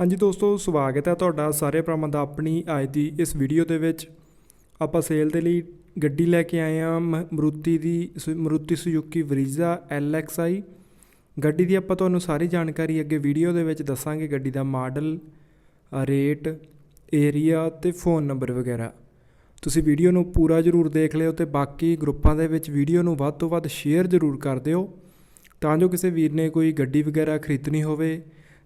ਹਾਂਜੀ ਦੋਸਤੋ, ਸਵਾਗਤ ਹੈ ਤੁਹਾਡਾ ਸਾਰੇ ਭਰਾਵਾਂ ਦਾ ਆਪਣੀ ਅੱਜ ਦੀ ਇਸ ਵੀਡੀਓ ਦੇ ਵਿੱਚ। ਆਪਾਂ ਸੇਲ ਦੇ ਲਈ ਗੱਡੀ ਲੈ ਕੇ ਆਏ ਹਾਂ, ਮ- ਮਰੂਤੀ ਦੀ ਸੁ- ਮਰੂਤੀ ਸੁਜ਼ੂਕੀ ਵਰੀਜ਼ਾ LXi ਗੱਡੀ ਦੀ ਆਪਾਂ ਤੁਹਾਨੂੰ ਸਾਰੀ ਜਾਣਕਾਰੀ ਅੱਗੇ ਵੀਡੀਓ ਦੇ ਵਿੱਚ ਦੱਸਾਂਗੇ, ਗੱਡੀ ਦਾ ਮਾਡਲ ਰੇਟ ਏਰੀਆ ਤੇ ਫੋਨ ਨੰਬਰ ਵਗੈਰਾ। ਤੁਸੀਂ ਵੀਡੀਓ ਨੂੰ ਪੂਰਾ ਜ਼ਰੂਰ ਦੇਖ ਲਿਓ ਤੇ ਬਾਕੀ ਗਰੁੱਪਾਂ ਦੇ ਵਿੱਚ ਵੀਡੀਓ ਨੂੰ ਵੱਧ ਤੋਂ ਵੱਧ ਸ਼ੇਅਰ ਜ਼ਰੂਰ ਕਰ ਦਿਓ। ਤਾਂ ਜੋ ਕਿਸੇ ਵੀਰ ਨੇ ਕੋਈ ਗੱਡੀ ਵਗੈਰਾ ਖਰੀਦਣੀ ਹੋਵੇ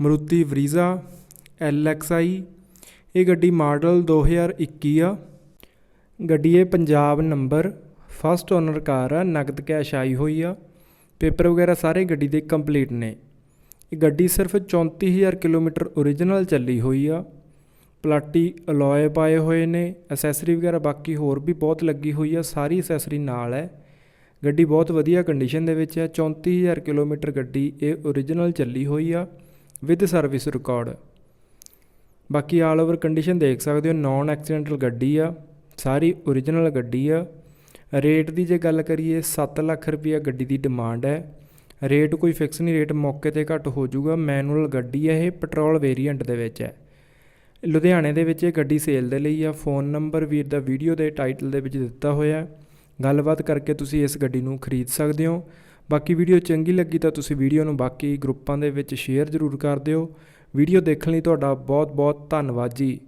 ਮਰੂਤੀ ਵਰੀਜ਼ਾ ਆਈ, ਇਹ ਗੱਡੀ ਮਾਡਲ 2021 ਆ। ਗੱਡੀ ਇਹ Punjab number, first owner car ਆ ਨਗਦ ਕੈਸ਼ ਆਈ ਹੋਈ ਆ। ਪੇਪਰ ਵਗੈਰਾ ਸਾਰੇ ਗੱਡੀ ਦੇ ਕੰਪਲੀਟ ਨੇ। ਇਹ ਗੱਡੀ ਸਿਰਫ 34000 ਕਿਲੋਮੀਟਰ ਓਰੀਜਨਲ ਚੱਲੀ ਹੋਈ ਆ। ਪਲਾਟੀ ਅਲੋਏ ਪਾਏ ਹੋਏ ਨੇ ਐਸੈਸਰੀ ਵਗੈਰਾ ਬਾਕੀ ਹੋਰ ਵੀ ਬਹੁਤ ਲੱਗੀ ਹੋਈ ਆ, ਸਾਰੀ ਐਸੈਸਰੀ ਨਾਲ ਹੈ। ਗੱਡੀ ਬਹੁਤ ਵਧੀਆ ਕੰਡੀਸ਼ਨ ਦੇ ਵਿੱਚ ਹੈ 34000 ਕਿਲੋਮੀਟਰ ਗੱਡੀ ਇਹ ਓਰੀਜਨਲ ਚੱਲੀ ਹੋਈ ਆ। ਵਿਦ ਸਰਵਿਸ ਰਿਕਾਰਡ ਬਾਕੀ ਆਲ ਓਵਰ ਕੰਡੀਸ਼ਨ ਦੇਖ ਸਕਦੇ ਹੋ ਨਾਨ ਐਕਸੀਡੈਂਟਲ ਗੱਡੀ ਆ, ਸਾਰੀ ਓਰੀਜਨਲ ਗੱਡੀ ਆ। ਰੇਟ ਦੀ ਜੇ ਗੱਲ ਕਰੀਏ 7 ਲੱਖ ਰੁਪਈਆ ਗੱਡੀ ਦੀ ਡਿਮਾਂਡ ਹੈ। ਰੇਟ ਕੋਈ ਫਿਕਸ ਨਹੀਂ ਰੇਟ ਮੌਕੇ ਤੇ ਘੱਟ ਹੋ ਜਾਊਗਾ। ਮੈਨੂਅਲ ਗੱਡੀ ਹੈ ਇਹ ਪੈਟਰੋਲ ਵੇਰੀਐਂਟ ਦੇ ਵਿੱਚ ਹੈ। ਲੁਧਿਆਣੇ ਦੇ ਵਿੱਚ ਇਹ ਗੱਡੀ ਸੇਲ ਦੇ ਲਈ ਆ। ਫੋਨ ਨੰਬਰ ਵੀਰ ਦਾ ਵੀਡੀਓ ਦੇ ਟਾਈਟਲ ਦੇ ਵਿੱਚ ਦਿੱਤਾ ਹੋਇਆ। ਗੱਲਬਾਤ ਕਰਕੇ ਤੁਸੀਂ ਇਸ ਗੱਡੀ ਨੂੰ ਖਰੀਦ ਸਕਦੇ ਹੋ। ਬਾਕੀ ਵੀਡੀਓ ਚੰਗੀ ਲੱਗੀ ਤਾਂ ਤੁਸੀਂ ਵੀਡੀਓ ਨੂੰ ਬਾਕੀ ਗਰੁੱਪਾਂ ਦੇ ਵਿੱਚ ਸ਼ੇਅਰ ਜ਼ਰੂਰ ਕਰ ਦਿਓ। ਵੀਡੀਓ ਦੇਖਣ ਲਈ ਤੁਹਾਡਾ ਬਹੁਤ ਬਹੁਤ ਧੰਨਵਾਦ ਜੀ।